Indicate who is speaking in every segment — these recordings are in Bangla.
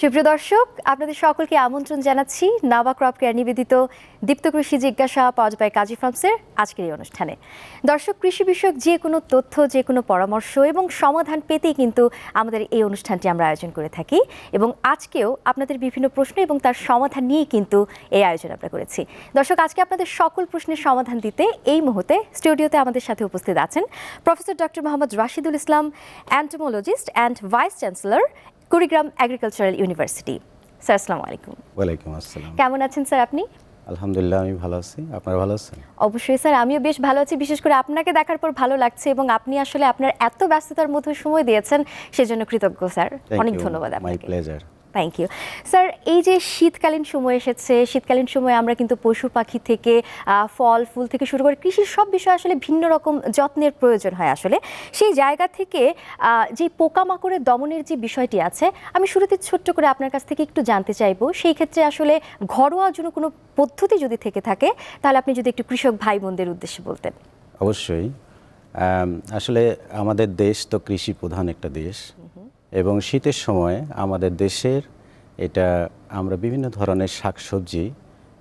Speaker 1: সুপ্রিয় দর্শক, আপনাদের সকলকে আমন্ত্রণ জানাচ্ছি নাবা ক্রপ কেয়ার নিবেদিত দীপ্ত কৃষি জিজ্ঞাসা পাওয়া বাই কাজী ফার্মসের আজকের এই অনুষ্ঠানে। দর্শক, কৃষি বিষয়ক যে কোনো তথ্য, যে কোনো পরামর্শ এবং সমাধান পেতেই কিন্তু আমাদের এই অনুষ্ঠানটি আমরা আয়োজন করে থাকি এবং আজকেও আপনাদের বিভিন্ন প্রশ্ন এবং তার সমাধান নিয়ে কিন্তু এই আয়োজন আমরা করেছি। দর্শক, আজকে আপনাদের সকল প্রশ্নের সমাধান দিতে এই মুহূর্তে স্টুডিওতে আমাদের সাথে উপস্থিত আছেন professor doctor Mohammad Rashidul Islam entomologist and vice chancellor Kurigram agricultural university sir আসসালামু আলাইকুম।
Speaker 2: ওয়ালাইকুম আসসালাম।
Speaker 1: কেমন আছেন স্যার আপনি?
Speaker 2: আলহামদুলিল্লাহ আমি ভালো আছি। আপনারা ভালো আছেন?
Speaker 1: অবশ্যই স্যার আমিও বেশ ভালো আছি। বিশেষ করে আপনাকে দেখার পর ভালো লাগছে এবং আপনি আসলে আপনার এত ব্যস্ততার মধ্যে সময় দিয়েছেন সেজন্য কৃতজ্ঞ স্যার। অনেক ধন্যবাদ
Speaker 2: মাই
Speaker 1: আপনাকে।
Speaker 2: প্লেজার
Speaker 1: থ্যাংক ইউ স্যার এই যে শীতকালীন সময় এসেছে শীতকালীন সময়ে আমরা কিন্তু পশু পাখি থেকে ফল ফুল থেকে শুরু করে কৃষির সব বিষয় আসলে ভিন্ন রকম যত্নের প্রয়োজন হয় আসলে। সেই জায়গা থেকে যে পোকামাকড়ের দমনের যে বিষয়টি আছে আমি শুরুতে ছোট্ট করে আপনার কাছ থেকে একটু জানতে চাইব। সেই ক্ষেত্রে আসলে ঘরোয়া জন্য কোনো পদ্ধতি যদি থেকে থাকে তাহলে আপনি যদি একটু কৃষক ভাই বোনদের উদ্দেশ্যে বলতেন।
Speaker 2: অবশ্যই। আসলে আমাদের দেশ তো কৃষি প্রধান একটা দেশ। এবং শীতের সময় আমাদের দেশের এটা আমরা বিভিন্ন ধরনের শাকসবজি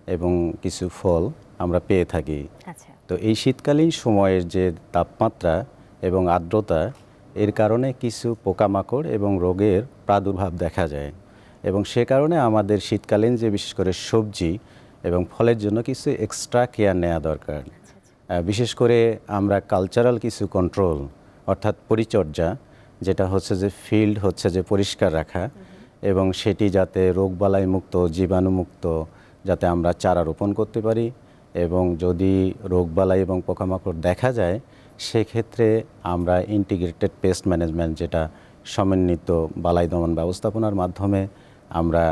Speaker 2: এবং কিছু ফল আমরা পেয়ে থাকি।
Speaker 1: আচ্ছা।
Speaker 2: তো এই শীতকালীন সময়ের যে তাপমাত্রা এবং আর্দ্রতা এর কারণে কিছু পোকামাকড় এবং রোগের প্রাদুর্ভাব দেখা যায়। এবং সে কারণে আমাদের শীতকালীন যে বিশেষ করে সবজি এবং ফলের জন্য কিছু এক্সট্রা কেয়ার নেওয়া দরকার। বিশেষ করে আমরা কালচারাল কিছু কন্ট্রোল অর্থাৎ পরিচর্যা যেটা হচ্ছে যে ফিল্ড হচ্ছে যে পরিষ্কার রাখা এবং সেটি যাতে রোগবালাই মুক্ত জীবাণুমুক্ত যাতে আমরা চারা রোপণ করতে পারি এবং যদি রোগবালাই এবং পোকামাকড় দেখা যায়, সেক্ষেত্রে আমরা ইন্টিগ্রেটেড পেস্ট ম্যানেজমেন্ট যেটা সমন্বিত বালাই দমন ব্যবস্থাপনার মাধ্যমে আমরা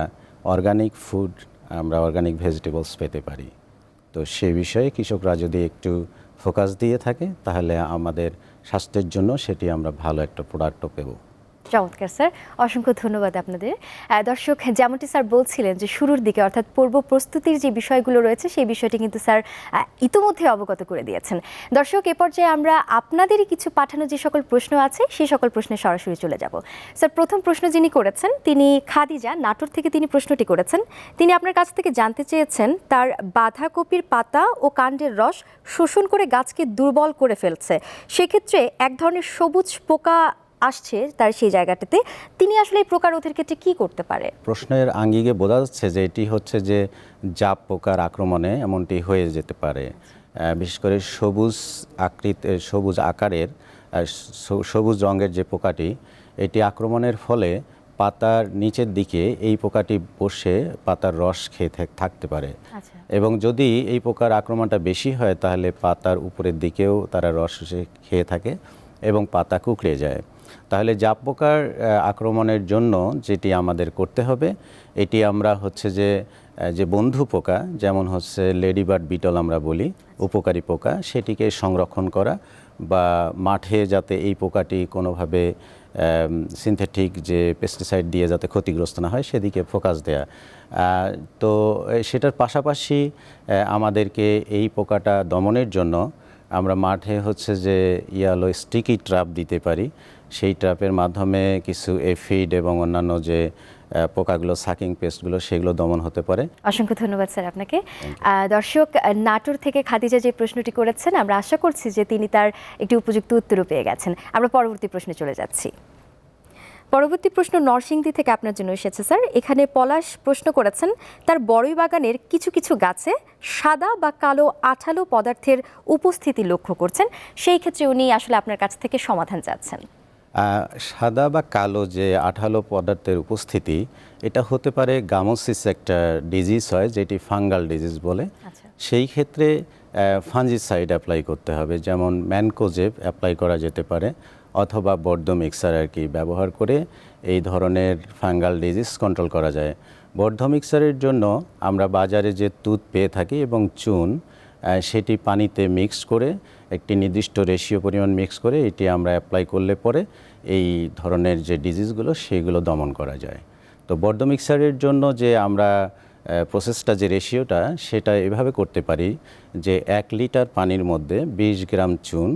Speaker 2: অর্গানিক ফুড আমরা অর্গানিক ভেজিটেবলস পেতে পারি। তো সে বিষয়ে কৃষকরা যদি একটু ফোকাস দিয়ে থাকে, তাহলে আমাদের স্বাস্থ্যের জন্য সেটি আমরা ভালো একটা প্রোডাক্টও পেবো।
Speaker 1: চমৎকার, স্যার। অসংখ্য ধন্যবাদ আপনাদের। দর্শক, যেমনটি স্যার বলছিলেন যে শুরুর দিকে, অর্থাৎ পূর্ব প্রস্তুতির যে বিষয়গুলো রয়েছে, সেই বিষয়টি কিন্তু স্যার ইতোমধ্যে অবগত করে দিয়েছেন। দর্শক, এ পর্যায়ে আমরা আপনাদেরই কিছু পাঠানো যে সকল প্রশ্ন আছে, সেই সকল প্রশ্নে সরাসরি চলে যাব। স্যার, প্রথম প্রশ্ন যিনি করেছেন, তিনি খাদিজা, নাটোর থেকে তিনি প্রশ্নটি করেছেন। তিনি আপনার কাছ থেকে জানতে চেয়েছেন, তার বাঁধাকপির পাতা ও কাণ্ডের রস শোষণ করে গাছকে দুর্বল করে ফেলছে। সেক্ষেত্রে এক ধরনের সবুজ পোকা আসছে তার সেই জায়গাটাতে তিনি আসলে এই প্রকারোধের ক্ষেত্রে কি করতে পারে?
Speaker 2: প্রশ্নের আঙ্গিকে বোঝা যাচ্ছে যে এটি হচ্ছে যে জাপ পোকার আক্রমণে এমনটি হয়ে যেতে পারে। বিশেষ করে সবুজ আকৃত সবুজ আকারের সবুজ রঙের যে পোকাটি এটি আক্রমণের ফলে পাতার নিচের দিকে এই পোকাটি বসে পাতার রস খেয়ে থাক- থাকতে পারে।
Speaker 1: আচ্ছা।
Speaker 2: এবং যদি এই পোকার আক্রমণটা বেশি হয় তাহলে পাতার উপরের দিকেও তারা রস খেয়ে থাকে এবং পাতা কুকড়ে যায়। তাহলে জাপ পোকার আক্রমণের জন্য যেটি আমাদের করতে হবে, এটি আমরা হচ্ছে যে যে বন্ধু পোকা, যেমন হচ্ছে লেডিবার্ড বিটল আমরা বলি, উপকারী পোকা, সেটিকে সংরক্ষণ করা বা মাঠে যাতে এই পোকাটি কোনোভাবে সিনথেটিক যে পেস্টিসাইড দিয়ে যাতে ক্ষতিগ্রস্ত না হয়, সেদিকে ফোকাস দেয়া। তো সেটার পাশাপাশি আমাদেরকে এই পোকাটা দমনের জন্য আমরা মাঠে হচ্ছে যে ইয়ালো স্টিকি ট্রাপ দিতে পারি। সেই ট্রাপের মাধ্যমে কিছু এফিড এবং অন্যান্য যে পোকাগুলো সাকিং পেস্টগুলো সেগুলো দমন হতে পারে।
Speaker 1: অসংখ্য ধন্যবাদ স্যার আপনাকে। দর্শক নাটোর থেকে খাদিজা যে প্রশ্নটি করেছেন আমরা আশা করছি যে তিনি তার একটি উপযুক্ত উত্তরও পেয়ে গেছেন। আমরা পরবর্তী প্রশ্নে চলে যাচ্ছি। পরবর্তী প্রশ্ন নরসিংদী থেকে আপনার জন্য এসেছে স্যার। এখানে পলাশ প্রশ্ন করেছেন তার বড়ই বাগানের কিছু কিছু গাছে সাদা বা কালো আঠালো পদার্থের উপস্থিতি লক্ষ্য করছেন। সেই ক্ষেত্রে উনি আসলে আপনার কাছ থেকে সমাধান চাচ্ছেন।
Speaker 2: সাদা বা কালো যে আঠালো পদার্থের উপস্থিতি এটা হতে পারে গামোসিস একটা ডিজিজ হয় যেটি ফাঙ্গাল ডিজিজ বলে।
Speaker 1: আচ্ছা।
Speaker 2: সেই ক্ষেত্রে ফাঞ্জিসাইড অ্যাপ্লাই করতে হবে যেমন ম্যানকোজেব অ্যাপ্লাই করা যেতে পারে অথবা বর্ধ মিক্সার আর কি ব্যবহার করে এই ধরনের ফাঙ্গাল ডিজিজ কন্ট্রোল করা যায়। বর্ধ মিক্সারের জন্য আমরা বাজারে যে দুধ পেয়ে থাকি এবং চুন সেটি পানিতে মিক্স করে একটি নির্দিষ্ট রেশিও পরিমাণ মিক্স করে এটি আমরা অ্যাপ্লাই করলে পরে এই ধরনের যে ডিজিজগুলো সেইগুলো দমন করা যায়। তো বর্ধ মিক্সারের জন্য যে আমরা প্রসেসটা যে রেশিওটা সেটা এভাবে করতে পারি যে এক লিটার পানির মধ্যে বিশ গ্রাম চুন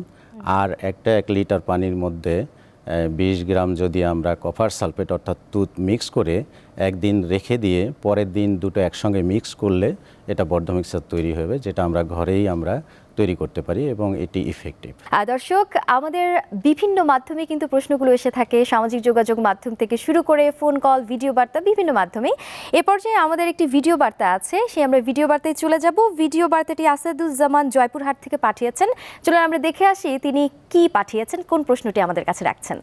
Speaker 2: আর একটা এক লিটার পানির মধ্যে আহ, বিশ গ্রাম যদি আমরা কপার সালফেট অর্থাৎ তুত মিক্স করে একদিন রেখে দিয়ে পরের দিন দুটো একসঙ্গে মিক্স করলে এটা বদ্ধ মিক্সার তৈরি হবে যেটা আমরা ঘরেই আমরা তৈরি করতে পারি এবং এটি ইফেক্টিভ
Speaker 1: দর্শক আমাদের বিভিন্ন মাধ্যমে কিন্তু প্রশ্নগুলো এসে থাকে। সামাজিক যোগাযোগ মাধ্যম থেকে শুরু করে ফোন কল ভিডিও বার্তা বিভিন্ন মাধ্যমে। এ পর্যায়ে আমাদের একটি ভিডিও বার্তা আছে সেই আমরা ভিডিও বার্তায় চলে যাব। ভিডিও বার্তাটি আসাদুজ্জামান জয়পুরহাট থেকে পাঠিয়েছেন। চলুন আমরা দেখে আসি তিনি কি পাঠিয়েছেন কোন প্রশ্নটি আমাদের কাছে রাখছেন।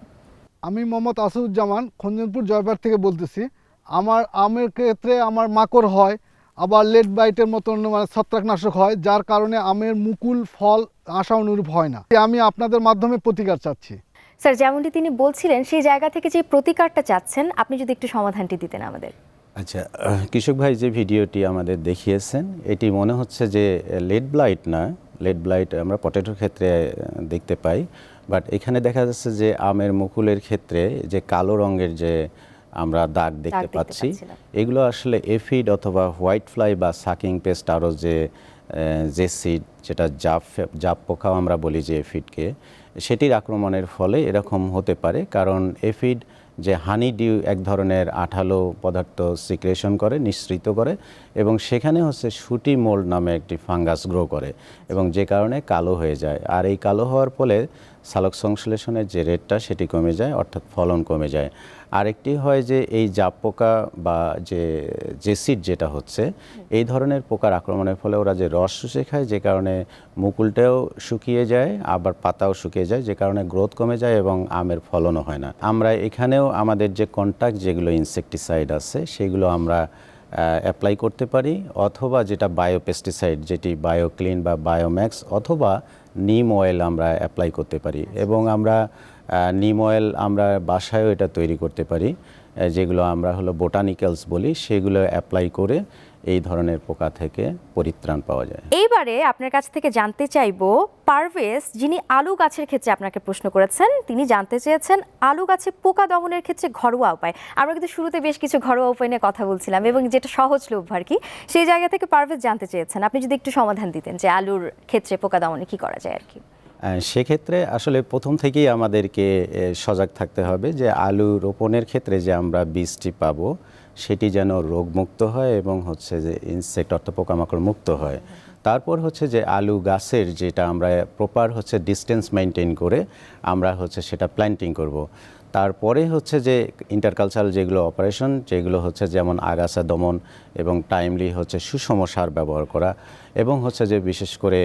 Speaker 3: আমি মোহাম্মদ আসাদুজ্জামান খঞ্জনপুর জয়বার থেকে বলতেছি। আমার আমের ক্ষেত্রে আমার মাকড় হয় আবার লেড বাইটের মতন মানে ছত্রাকনাশক হয় যার কারণে আমের মুকুল ফল আশা অনুরূপ হয় না। আমি আপনাদের মাধ্যমে প্রতিকার চাচ্ছি।
Speaker 1: স্যার যেমনটি তিনি বলছিলেন সেই জায়গা থেকে যে প্রতিকারটা চাচ্ছেন আপনি যদি একটু সমাধানটি দিতেন আমাদের।
Speaker 2: আচ্ছা কৃষক ভাই যে ভিডিওটি আমাদের দেখিয়েছেন এটি মনে হচ্ছে যে লেড ব্লাইট না। লেড ব্লাইট আমরা পটেটোর ক্ষেত্রে দেখতে পাই। বাট এখানে দেখা যাচ্ছে যে আমের মুকুলের ক্ষেত্রে যে কালো রঙের যে আমরা দাগ দেখতে পাচ্ছি। এগুলো আসলে এফিড অথবা হোয়াইট ফ্লাই বা সাকিং পেস্ট আরও যে যে সিড যেটা জাপ জাপ পোকাও আমরা বলি যে এফিডকে সেটির আক্রমণের ফলে এরকম হতে পারে। কারণ এফিড যে হানি ডিউ এক ধরনের আঠালো পদার্থ সিক্রেশন করে নিঃসৃত করে এবং সেখানে হচ্ছে সুটি মোল্ড নামে একটি ফাঙ্গাস গ্রো করে এবং যে কারণে কালো হয়ে যায়। আর এই কালো হওয়ার ফলে সালোক সংশ্লেষণের যে রেটটা সেটি কমে যায়, অর্থাৎ ফলন কমে যায়। আরেকটি হয় যে এই জাপ পোকা বা যে জেসিড যেটা হচ্ছে, এই ধরনের পোকার আক্রমণের ফলে ওরা যে রস শুষে খায়, যে কারণে মুকুলটাও শুকিয়ে যায়, আবার পাতাও শুকিয়ে যায়, যে কারণে গ্রোথ কমে যায় এবং আমের ফলনও হয় না। আমরা এখানেও আমাদের যে কন্ট্যাক্ট যেগুলো ইনসেকটিসাইড আছে, সেগুলো আমরা অ্যাপ্লাই করতে পারি, অথবা যেটা বায়োপেস্টিসাইড যেটি বায়োক্লিন বা বায়োম্যাক্স অথবা নিম অয়েল আমরা অ্যাপ্লাই করতে পারি এবং আমরা নিম অয়েল আমরা বাসায়ও এটা তৈরি করতে পারি যেগুলো আমরা হলো বোটানিক্যালস বলি, সেগুলো অ্যাপ্লাই করে এই ধরনের পোকা থেকে পরিত্রাণ পাওয়া যায়।
Speaker 1: এইবারে আপনার কাছ থেকে জানতে চাইব পারভেজ যিনি আলু গাছের ক্ষেত্রে আপনাকে প্রশ্ন করেছেন তিনি জানতে চেয়েছেন আলু গাছে পোকা দমনের ক্ষেত্রে ঘরোয়া উপায়। আমরা কিন্তু শুরুতে বেশ কিছু ঘরোয়া উপায় নিয়ে কথা বলছিলাম এবং যেটা সহজলভ্য আর কি সেই জায়গা থেকে পারভেজ জানতে চেয়েছেন। আপনি যদি একটু সমাধান দিতেন যে আলুর ক্ষেত্রে পোকা দমনে কি করা যায় আর কি।
Speaker 2: সেক্ষেত্রে আসলে প্রথম থেকেই আমাদেরকে সজাগ থাকতে হবে যে আলু রোপণের ক্ষেত্রে যে আমরা বীজটি পাবো সেটি যেন রোগমুক্ত হয় এবং হচ্ছে যে ইনসেক্ট অর্থ পোকামাকড় মুক্ত হয় তারপর হচ্ছে যে আলু গাছের যেটা আমরা প্রপার হচ্ছে ডিস্টেন্স মেনটেন করে আমরা হচ্ছে সেটা প্ল্যান্টিং করব। তারপরে হচ্ছে যে ইন্টারকালচারাল যেগুলো অপারেশন যেগুলো হচ্ছে যেমন আগাছা দমন এবং টাইমলি হচ্ছে সুষম সার ব্যবহার করা এবং হচ্ছে যে বিশেষ করে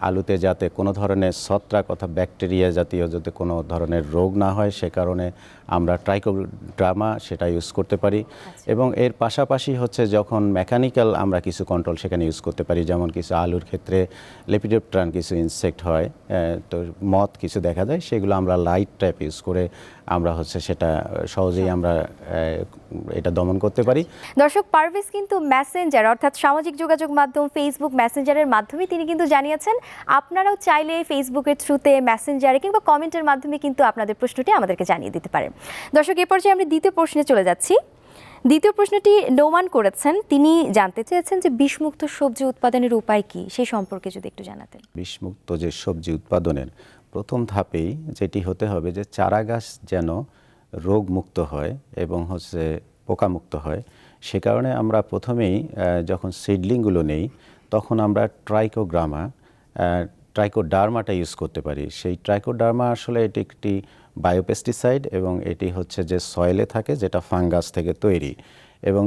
Speaker 2: আলুতে যাতে কোনো ধরনের ছত্রাক অথবা ব্যাকটেরিয়া জাতীয় যাতে কোনো ধরনের রোগ না হয় সে কারণে আমরা ট্রাইকোড্রামা সেটা ইউজ করতে পারি। এবং এর পাশাপাশি হচ্ছে যখন মেকানিক্যাল আমরা কিছু কন্ট্রোল সেখানে ইউজ করতে পারি যেমন কিছু আলুর ক্ষেত্রে লেপিডোপ্ট্রান কিছু ইনসেক্ট হয় তো মদ কিছু দেখা যায় সেগুলো আমরা লাইট টাইপ ইউজ করে আমরা হচ্ছে সেটা সহজেই আমরা এটা দমন করতে পারি।
Speaker 1: দর্শক পারভেজ কিন্তু মেসেঞ্জার অর্থাৎ সামাজিক যোগাযোগ মাধ্যম ফেসবুক মেসেঞ্জারের মাধ্যমে তিনি কিন্তু জানিয়েছেন আপনারাও চাইলে ফেসবুকের থ্রুতে মেসেঞ্জারে কিংবা কমেন্টের মাধ্যমে কিন্তু আপনাদের প্রশ্নটি আমাদেরকে জানিয়ে দিতে পারেন। দর্শক এ পর্যায়ে আমরা দ্বিতীয় প্রশ্নে চলে যাচ্ছি। দ্বিতীয় প্রশ্নটি নোমান করেছেন। তিনি জানতে চেয়েছেন যে বিষমুক্ত সবজি উৎপাদনের উপায় কি? সেই সম্পর্কে যদি একটু জানাতেন।
Speaker 2: বিষমুক্ত যে সবজি উৎপাদনের প্রথম ধাপেই যেটি হতে হবে যে চারা গাছ যেন রোগমুক্ত হয় এবং হচ্ছে পোকামুক্ত হয়, সে কারণে আমরা প্রথমেই যখন সিডলিংগুলো নেই, তখন আমরা ট্রাইকোগ্রামা ট্রাইকোডার্মাটা ইউজ করতে পারি। সেই ট্রাইকোডার্মা আসলে এটি একটি বায়োপেস্টিসাইড এবং এটি হচ্ছে যে সয়েলে থাকে, যেটা ফাঙ্গাস থেকে তৈরি। এবং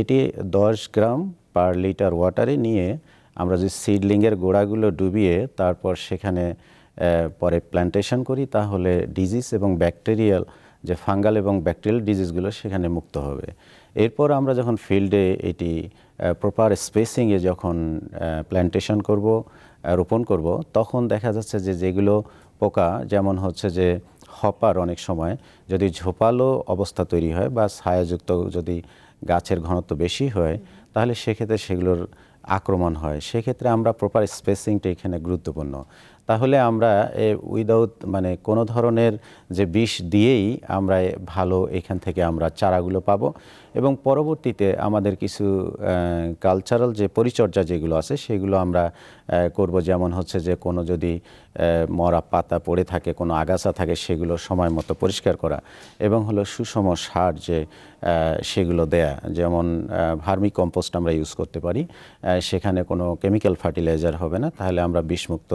Speaker 2: এটি দশ গ্রাম পার লিটার ওয়াটারে নিয়ে আমরা যে সিডলিংয়ের গোড়াগুলো ডুবিয়ে তারপর সেখানে পরে প্ল্যান্টেশন করি, তাহলে ডিজিজ এবং ব্যাকটেরিয়াল যে ফাঙ্গাল এবং ব্যাকটেরিয়াল ডিজিজগুলো সেখানে মুক্ত হবে। এরপর আমরা যখন ফিল্ডে এটি প্রপার স্পেসিংয়ে যখন প্ল্যান্টেশন করব রোপণ করব, তখন দেখা যাচ্ছে যে যেগুলো পোকা, যেমন হচ্ছে যে হপার অনেক সময়, যদি ঝোপালো অবস্থা তৈরি হয় বা ছায়াযুক্ত যদি গাছের ঘনত্ব বেশি হয়, তাহলে সেক্ষেত্রে সেগুলোর আক্রমণ হয়। সেক্ষেত্রে আমরা প্রপার স্পেসিংটা এখানে গুরুত্বপূর্ণ। তাহলে আমরা উইদাউট মানে কোনো ধরনের যে বিষ দিয়েই আমরা ভালো এখান থেকে আমরা চারাগুলো পাবো। এবং পরবর্তীতে আমাদের কিছু কালচারাল যে পরিচর্যা যেগুলো আছে সেগুলো আমরা করব। যেমন হচ্ছে যে কোনো যদি মরা পাতা পড়ে থাকে, কোনো আগাছা থাকে, সেগুলো সময় মতো পরিষ্কার করা এবং হলো সুষম সার যে সেগুলো দেয়া। যেমন ভার্মি কম্পোস্ট আমরা ইউজ করতে পারি। সেখানে কোনো কেমিক্যাল ফার্টিলাইজার হবে না, তাহলে আমরা বিষমুক্ত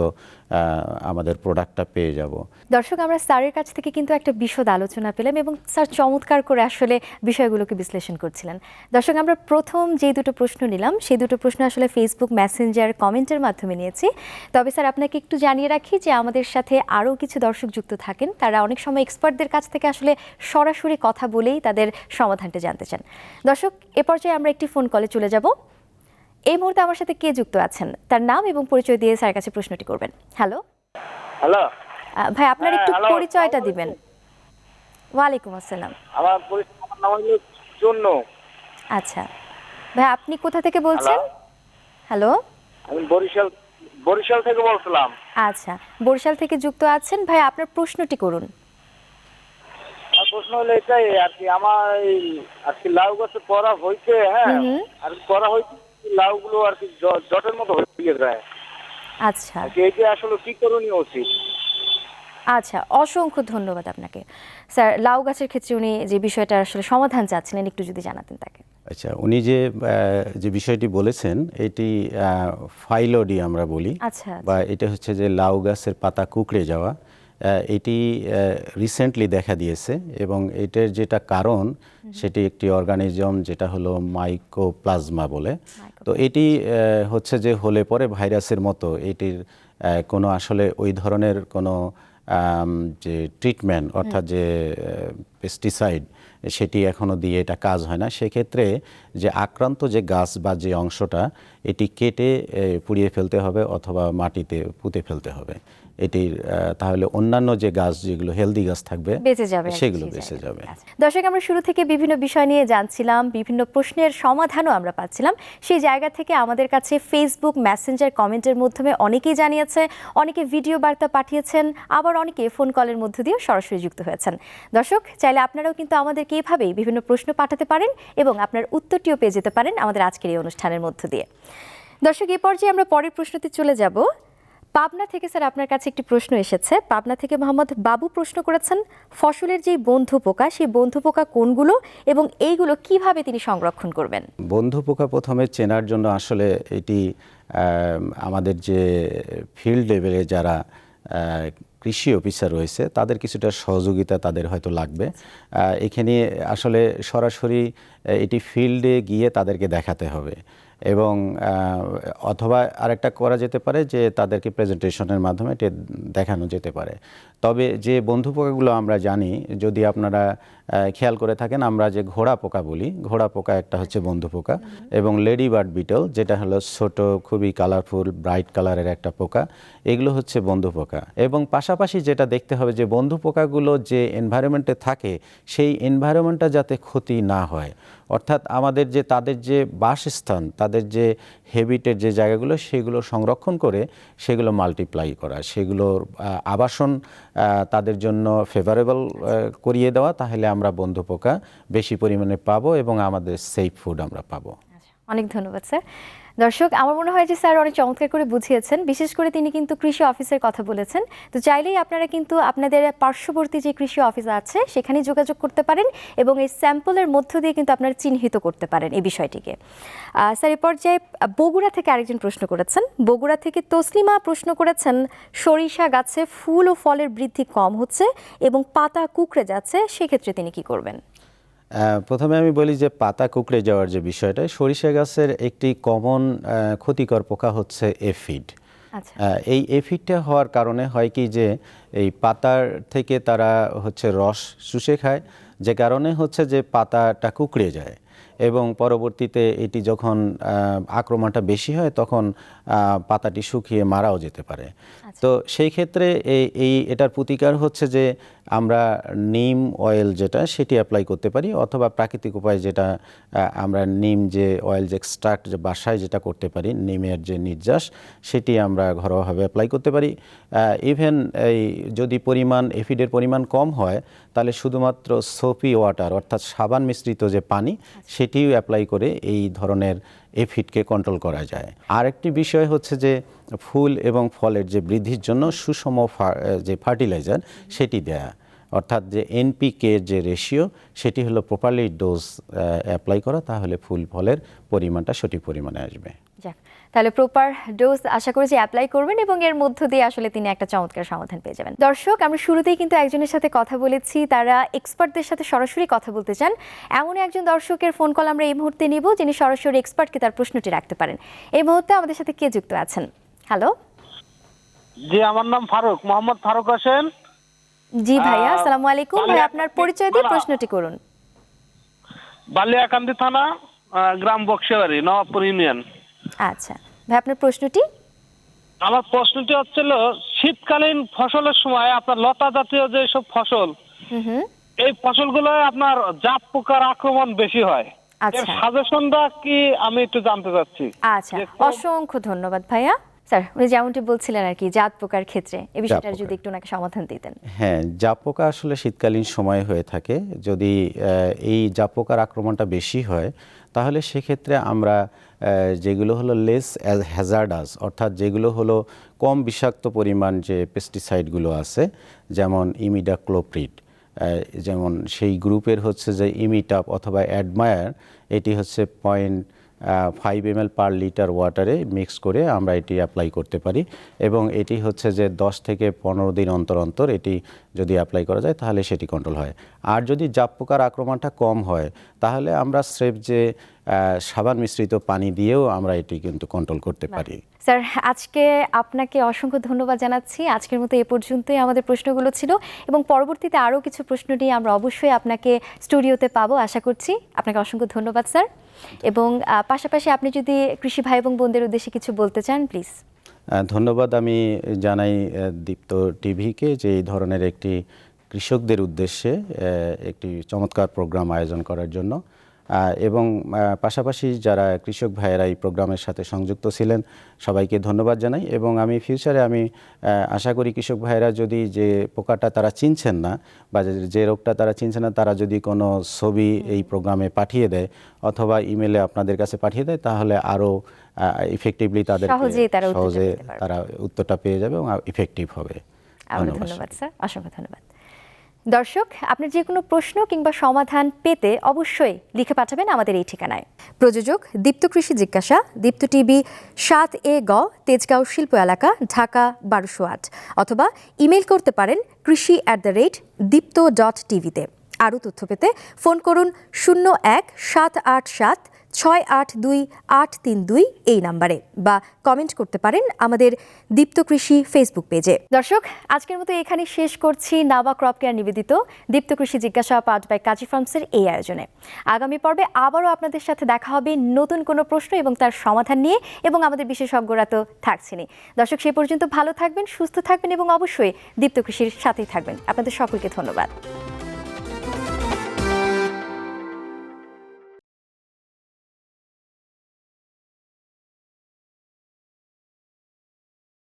Speaker 2: আমাদের প্রোডাক্টটা পেয়ে যাব।
Speaker 1: দর্শক, আমরা স্যারের কাছ থেকে কিন্তু একটা বিশদ আলোচনা পেলাম এবং স্যার চমৎকার করে আসলে বিষয়গুলোকে বিশ্লেষণ করছিলেন। দর্শক, আমরা প্রথম যে দুটো প্রশ্ন নিলাম, সেই দুটো প্রশ্ন আসলে ফেসবুক মেসেঞ্জার কমেন্টের মাধ্যমে নিয়েছি। তবে স্যার, আপনাকে একটু জানিয়ে রাখি যে আমাদের সাথে আরও কিছু দর্শক যুক্ত থাকেন। তারা অনেক সময় এক্সপার্টদের কাছ থেকে আসলে সরাসরি কথা বলেই তাদের সমাধানটা জানতে চান। দর্শক এ পর্যায়ে আমরা একটি ফোন কলে চলে যাব। এই মুহূর্তে আমার সাথে কে যুক্ত আছেন? তার নাম এবং পরিচয় দিয়ে স্যারের কাছে প্রশ্নটি করবেন। হ্যালো
Speaker 4: হ্যালো
Speaker 1: ভাই আপনার
Speaker 4: হ্যাঁ,
Speaker 1: একটু পরিচয়টা দিবেন। ওয়ালাইকুম আসসালাম।
Speaker 4: আমার পরিচয় আমার নাম হলো জন্য
Speaker 1: আচ্ছা। ভাই আপনি কোথা থেকে বলছেন? হ্যালো
Speaker 4: আমি বরিশাল বরিশাল থেকে বলছিলাম।
Speaker 1: আচ্ছা বরিশাল থেকে যুক্ত আছেন। ভাই আপনার প্রশ্নটি করুন।
Speaker 4: প্রশ্ন হলো এটাই আর কি আমার আর কি লাউ গাছে পড়া হয়েছে হ্যাঁ। আর পড়া হয়েছে লাউ গুলো আর কি জটের মতো হয়ে যায়।
Speaker 1: আচ্ছা।
Speaker 4: যে আসলে কি করণীয় উচিত?
Speaker 1: আচ্ছা অসংখ্য ধন্যবাদ আপনাকে। স্যার লাউ গাছের ক্ষেত্রে উনি যে বিষয়টা আসলে সমাধান চাচ্ছিলেন একটু যদি জানাতেন তাকে।
Speaker 2: আচ্ছা উনি যে যে বিষয়টি বলেছেন এটি ফাইলোডি আমরা বলি
Speaker 1: আচ্ছা
Speaker 2: বা এটা হচ্ছে যে লাউ গাছের পাতা কুকড়ে যাওয়া। এটি রিসেন্টলি দেখা দিয়েছে এবং এটার যেটা কারণ সেটি একটি অর্গানিজম যেটা হলো মাইকোপ্লাজমা বলে। তো এটি হচ্ছে যে হলে পরে ভাইরাসের মতো এটির কোনো আসলে ওই ধরনের কোনো যে ট্রিটমেন্ট অর্থাৎ যে পেস্টিসাইড সেটি এখনও দিয়ে এটা কাজ হয় না। সেক্ষেত্রে যে আক্রান্ত যে গাছ বা যে অংশটা, এটি কেটে পুড়িয়ে ফেলতে হবে অথবা মাটিতে পুঁতে ফেলতে হবে। এটির তাহলে অন্যান্য যে গাছ যেগুলো হেলদি গাছ থাকবে
Speaker 1: বেঁচে যাবে
Speaker 2: সেগুলো
Speaker 1: সেই
Speaker 2: বেঁচে যাবে।
Speaker 1: আচ্ছা। দর্শক আমরা শুরু থেকে বিভিন্ন বিষয় নিয়ে জানছিলাম বিভিন্ন প্রশ্নের সমাধানও আমরা পাচ্ছিলাম। সেই জায়গা থেকে আমাদের কাছে ফেসবুক মেসেঞ্জার কমেন্টের মাধ্যমে অনেকেই জানিয়েছে অনেকে ভিডিও বার্তা পাঠিয়েছেন আবার অনেকে ফোন কলের মধ্য দিয়ে সরাসরি যুক্ত হয়েছেন। দর্শক চাইলে আপনারাও কিন্তু আমাদেরকে এভাবেই বিভিন্ন প্রশ্ন পাঠাতে পারেন এবং আপনার উত্তরটিও পেয়ে যেতে পারেন আমাদের আজকের এই অনুষ্ঠানের মধ্য দিয়ে। দর্শক এই পর্যায়ে আমরা পরের প্রশ্নতে চলে যাব। পাবনা থেকে স্যার আপনার কাছে একটি প্রশ্ন এসেছে। পাবনা থেকে মোহাম্মদ বাবু প্রশ্ন করেছেন, ফসলের যে বন্ধু পোকা, সেই বন্ধু পোকা কোনগুলো এবং এইগুলো কীভাবে তিনি সংরক্ষণ করবেন?
Speaker 2: বন্ধু পোকা প্রথমে চেনার জন্য আসলে এটি আমাদের যে ফিল্ড লেভেলে যারা কৃষি অফিসার রয়েছে, তাদের কিছুটা সহযোগিতা তাদের হয়তো লাগবে। এখানে আসলে সরাসরি এটি ফিল্ডে গিয়ে তাদেরকে দেখাতে হবে। এবং অথবা আরেকটা করা যেতে পারে যে তাদেরকে প্রেজেন্টেশনের মাধ্যমে এটি দেখানো যেতে পারে। তবে যে বন্ধু পোকাগুলো আমরা জানি, যদি আপনারা খেয়াল করে থাকেন, আমরা যে ঘোড়া পোকা বলি, ঘোড়া পোকা একটা হচ্ছে বন্ধু পোকা এবং লেডি বার্ড বিটল, যেটা হলো ছোট, খুবই কালারফুল ব্রাইট কালারের একটা পোকা, এগুলো হচ্ছে বন্ধু পোকা। এবং পাশাপাশি যেটা দেখতে হবে যে বন্ধু পোকাগুলো যে এনভায়রনমেন্টে থাকে, সেই এনভায়রনমেন্টটা যাতে ক্ষতি না হয়। অর্থাৎ আমাদের যে, তাদের যে বাসস্থান, তাদের যে হেবিটের যে জায়গাগুলো, সেগুলো সংরক্ষণ করে সেগুলো মাল্টিপ্লাই করা, সেগুলোর আবাসন তাদের জন্য ফেভারেবল করিয়ে দেওয়া, তাহলে আমরা বন্ধু পোকা বেশি পরিমাণে পাবো এবং আমাদের সেফ ফুড আমরা পাবো।
Speaker 1: অনেক ধন্যবাদ, স্যার। দর্শক, আমার মনে হয় যে স্যার অনেক চমৎকার করে বুঝিয়েছেন। বিশেষ করে তিনি কিন্তু কৃষি অফিসের কথা বলেছেন। তো চাইলেই আপনারা কিন্তু আপনাদের পার্শ্ববর্তী যে কৃষি অফিস আছে সেখানে যোগাযোগ করতে পারেন এবং এই স্যাম্পলের মধ্য দিয়ে কিন্তু আপনারা চিহ্নিত করতে পারেন এই বিষয়টিকে। স্যার, এ পর্যায়ে বগুড়া থেকে আরেকজন প্রশ্ন করেছেন। বগুড়া থেকে তসলিমা প্রশ্ন করেছেন, সরিষা গাছে ফুল ও ফলের বৃদ্ধি কম হচ্ছে এবং পাতা কুকড়ে যাচ্ছে, সেক্ষেত্রে তিনি কি করবেন?
Speaker 2: প্রথমে আমি বলি যে পাতা কুকড়ে যাওয়ার যে বিষয়টা সরিষা গাছের একটি কমন ক্ষতিকর পোকা হচ্ছে এফিড।
Speaker 1: আচ্ছা।
Speaker 2: এই এফিডটা হওয়ার কারণে হয় কি যে এই পাতার থেকে তারা হচ্ছে রস শুষে খায় যে কারণে হচ্ছে যে পাতাটা কুকড়ে যায়। এবং পরবর্তীতে এটি যখন আক্রমণটা বেশি হয় তখন পাতাটি শুকিয়ে মারাও যেতে পারে। তো সেই ক্ষেত্রে এই এই এটার প্রতিকার হচ্ছে যে আমরা নিম অয়েল যেটা সেটি অ্যাপ্লাই করতে পারি অথবা প্রাকৃতিক উপায় যেটা আমরা নিম যে অয়েল যে এক্সট্রাক্ট যে বাসায় যেটা করতে পারি নিমের যে নির্যাস সেটি আমরা ঘরোয়াভাবে অ্যাপ্লাই করতে পারি। ইভেন এই যদি পরিমাণ এফিডের পরিমাণ কম হয় তাহলে শুধুমাত্র সোপি ওয়াটার অর্থাৎ সাবান মিশ্রিত যে পানি সেটিও অ্যাপ্লাই করে এই ধরনের এফিডকে কন্ট্রোল করা যায়। আরেকটি বিষয় হচ্ছে যে ফুল এবং ফলের যে বৃদ্ধির জন্য সুষম যে ফার্টিলাইজার সেটি দেয়া। অর্থাৎ যে এনপিকে যে রেশিও সেটি হলো প্রপারলি ডোজ অ্যাপ্লাই করা, তাহলে ফুল, ফলের পরিমাণটা সঠিক পরিমাণে আসবে।
Speaker 1: তাহলে প্রপার ডোজ আশা করি যে অ্যাপ্লাই করবেন এবং এর মধ্য দিয়ে আসলে তিনি একটা চমৎকার সমাধান পেয়ে যাবেন। দর্শক আমরা শুরুতেই কিন্তু একজনের সাথে কথা বলেছি। তারা এক্সপার্টদের সাথে সরাসরি কথা বলতে চান। এমন একজন দর্শকের ফোন কল আমরা এই মুহূর্তে নিব যিনি সরাসরি এক্সপার্টকে তার প্রশ্নটি রাখতে পারেন। এই মুহূর্তে আমাদের সাথে কে যুক্ত আছেন? হ্যালো
Speaker 5: জি আমার নাম ফারুক। মোহাম্মদ ফারুক হোসেন।
Speaker 1: জি ভাইয়া আসসালামু আলাইকুম। ভাই আপনার পরিচয় দিয়ে প্রশ্নটি করুন।
Speaker 5: বালিয়াকান্দি থানা গ্রাম বক্সিবাড়ি নবাবপুর ইউনিয়ন।
Speaker 1: আচ্ছা। ভাই আপনার প্রশ্নটি?
Speaker 5: আমার প্রশ্নটি হচ্ছিল শীতকালীন ফসলের সময় আপনার লতা জাতীয় যে সব ফসল
Speaker 1: হুম হুম।
Speaker 5: এই ফসলগুলো আপনার জাপ পোকার আক্রমণ বেশি হয়।
Speaker 1: আচ্ছা।
Speaker 5: সাজেশনটা কি আমি একটু জানতে চাচ্ছি।
Speaker 1: আচ্ছা অসংখ্য ধন্যবাদ ভাইয়া। স্যার উনি যেমনটি বলছিলেন আর কি জাত পোকার ক্ষেত্রে এই বিষয়টার
Speaker 2: পোকা।
Speaker 1: যদি একটু ওনাকে সমাধান দিতেন।
Speaker 2: হ্যাঁ জাপ পোকা আসলে শীতকালীন সময় হয়ে থাকে। যদি আহ, এই জাপ পোকার আক্রমণটা বেশি হয় তাহলে সেক্ষেত্রে আমরা যেগুলো হলো লেস হ্যাজার্ডাস অর্থাৎ যেগুলো হলো কম বিষাক্ত পরিমাণ যে পেস্টিসাইডগুলো আছে, যেমন ইমিডাক্লোপ্রিড যেমন সেই গ্রুপের হচ্ছে যে ইমিটাপ অথবা অ্যাডমায়ার এটি হচ্ছে point five M per litre ওয়াটারে mix করে আমরা এটি অ্যাপ্লাই করতে পারি। এবং এটি হচ্ছে যে দশ থেকে পনেরো দিন অন্তর অন্তর এটি যদি অ্যাপ্লাই করা যায় তাহলে সেটি কন্ট্রোল হয়। আর যদি জাপ পোকার আক্রমণটা কম হয় তাহলে আমরা স্রেফ যে সাবান মিশ্রিত পানি দিয়েও আমরা এটি কিন্তু কন্ট্রোল করতে পারি।
Speaker 1: স্যার আজকে আপনাকে অসংখ্য ধন্যবাদ জানাচ্ছি। আজকের মতো এ পর্যন্তই আমাদের প্রশ্নগুলো ছিল এবং পরবর্তীতে আরও কিছু প্রশ্ন নিয়ে আমরা অবশ্যই আপনাকে স্টুডিওতে পাবো আশা করছি। আপনাকে অসংখ্য ধন্যবাদ স্যার। এবং পাশাপাশি আপনি যদি কৃষি ভাই এবং বোনদের উদ্দেশ্যে কিছু বলতে চান প্লিজ।
Speaker 2: ধন্যবাদ আমি জানাই দীপ্ত টিভিকে যে এই ধরনের একটি কৃষকদের উদ্দেশ্যে একটি চমৎকার প্রোগ্রাম আয়োজন করার জন্য। এবং পাশাপাশি যারা কৃষক ভাইয়েরা এই প্রোগ্রামের সাথে সংযুক্ত ছিলেন সবাইকে ধন্যবাদ জানাই এবং আমি ফিউচারে আমি আশা করি কৃষক ভাইয়েরা যদি যে পোকাটা তারা চিনছেন না বা যে- রোগটা তারা চিনছেন না তারা যদি কোনো ছবি এই প্রোগ্রামে পাঠিয়ে দেয় অথবা ইমেলে আপনাদের কাছে পাঠিয়ে দেয় তাহলে আরও ইফেক্টিভলি তাদের সহজে তারা উত্তরটা পেয়ে যাবে এবং ইফেক্টিভ হবে।
Speaker 1: ধন্যবাদ। স্যার অসংখ্য ধন্যবাদ। দর্শক আপনার যে কোনো প্রশ্ন কিংবা সমাধান পেতে অবশ্যই লিখে পাঠাবেন আমাদের এই ঠিকানায়। প্রযোজক, দীপ্ত কৃষি জিজ্ঞাসা, দীপ্ত টিভি, সাত এ গ, তেজগাঁও শিল্প এলাকা, ঢাকা, বারোশো আট। অথবা ইমেল করতে পারেন কৃষি at the rate Deepto dot টিভিতে আরও তথ্য পেতে ফোন করুন শূন্য এক সাত আট সাত ছয় আট দুই আট তিন দুই এই নাম্বারে বা কমেন্ট করতে পারেন আমাদের দীপ্ত কৃষি ফেসবুক পেজে দর্শক, আজকের মতো এখানে শেষ করছি। নাবা ক্রপ কেয়ার নিবেদিত দীপ্ত কৃষি জিজ্ঞাসা পাঠ বাই কাজী ফার্মসের এই আয়োজনে। আগামী পর্বে আবারও আপনাদের সাথে দেখা হবে নতুন কোনো প্রশ্ন এবং তার সমাধান নিয়ে এবং আমাদের বিশেষজ্ঞরা তো থাকছেনই। দর্শক, সে পর্যন্ত ভালো থাকবেন, সুস্থ থাকবেন এবং অবশ্যই দীপ্ত কৃষির সাথেই থাকবেন। আপনাদের সকলকে ধন্যবাদ।